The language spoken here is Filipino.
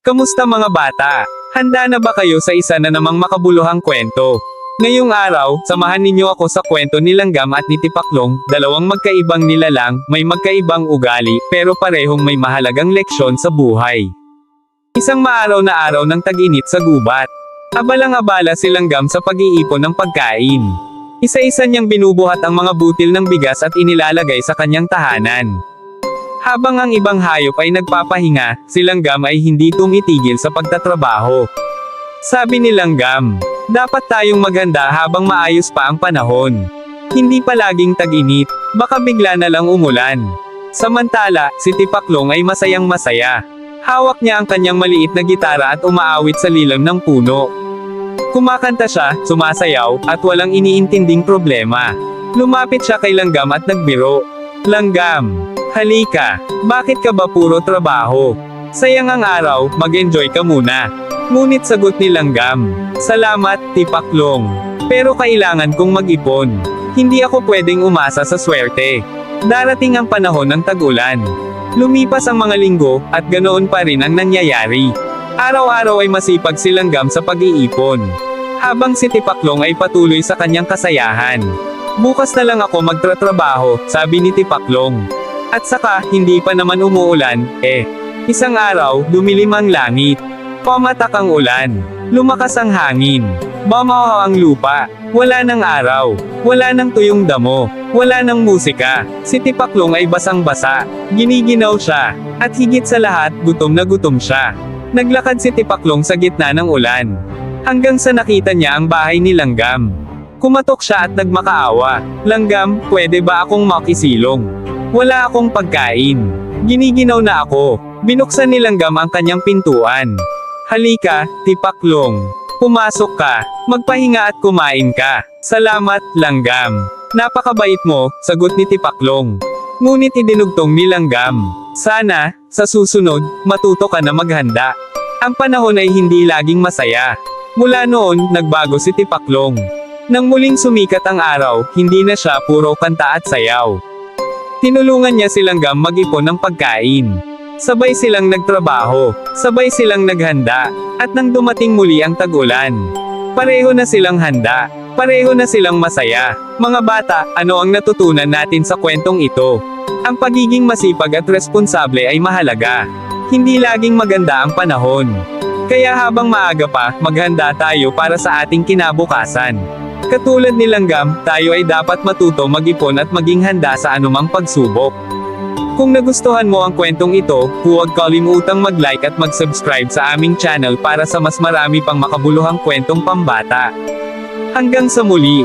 Kamusta mga bata? Handa na ba kayo sa isa na namang makabuluhang kwento? Ngayong araw, samahan ninyo ako sa kwento ni Langgam at ni Tipaklong, dalawang magkaibang nilalang, may magkaibang ugali, pero parehong may mahalagang leksyon sa buhay. Isang maaraw na araw ng tag-init sa gubat. Abalang-abala si Langgam sa pag-iipon ng pagkain. Isa-isa niyang binubuhat ang mga butil ng bigas at inilalagay sa kanyang tahanan. Habang ang ibang hayop ay nagpapahinga, si Langgam ay hindi tumitigil sa pagtatrabaho. Sabi ni Langgam, dapat tayong maghanda habang maayos pa ang panahon. Hindi palaging tag-init, baka bigla na lang umulan. Samantala, si Tipaklong ay masayang masaya. Hawak niya ang kanyang maliit na gitara at umaawit sa lilam ng puno. Kumakanta siya, sumasayaw, at walang iniintinding problema. Lumapit siya kay Langgam at nagbiro. Langgam, halika, bakit ka ba puro trabaho? Sayang ang araw, mag-enjoy ka muna. Ngunit sagot ni Langgam, salamat, tipaklong. Pero kailangan kong mag-ipon. Hindi ako pwedeng umasa sa swerte. Darating ang panahon ng tag-ulan. Lumipas ang mga linggo, at ganoon pa rin ang nangyayari. Araw-araw ay masipag si Langgam sa pag-iipon. Habang si Tipaklong ay patuloy sa kanyang kasayahan. Bukas na lang ako magtratrabaho, sabi ni Tipaklong. At saka, hindi pa naman umuulan, eh. Isang araw, dumilim ang langit. Pamatak ang ulan. Lumakas ang hangin. Bamaho ang lupa. Wala ng araw. Wala ng tuyong damo. Wala ng musika. Si Tipaklong ay basang-basa. Giniginaw siya. At higit sa lahat, gutom na gutom siya. Naglakad si Tipaklong sa gitna ng ulan. Hanggang sa nakita niya ang bahay ni Langgam. Kumatok siya at nagmakaawa. Langgam, pwede ba akong makisilong? Wala akong pagkain. Giniginaw na ako. Binuksan ni Langgam ang kanyang pintuan. Halika, tipaklong. Pumasok ka. Magpahinga at kumain ka. Salamat, Langgam. Napakabait mo, sagot ni Tipaklong. Ngunit idinugtong ni Langgam. Sana, sa susunod, matuto ka na maghanda. Ang panahon ay hindi laging masaya. Mula noon, nagbago si Tipaklong. Nang muling sumikat ang araw, hindi na siya puro kanta at sayaw. Tinulungan niya silang gam mag-ipon ng pagkain. Sabay silang nagtrabaho, sabay silang naghanda, at nang dumating muli ang tag-ulan. Pareho na silang handa, pareho na silang masaya. Mga bata, ano ang natutunan natin sa kwentong ito? Ang pagiging masipag at responsable ay mahalaga. Hindi laging maganda ang panahon. Kaya habang maaga pa, maghanda tayo para sa ating kinabukasan. Katulad ni Langgam, tayo ay dapat matuto mag-ipon at maging handa sa anumang pagsubok. Kung nagustuhan mo ang kwentong ito, huwag kalimutang mag-like at mag-subscribe sa aming channel para sa mas marami pang makabuluhang kwentong pambata. Hanggang sa muli!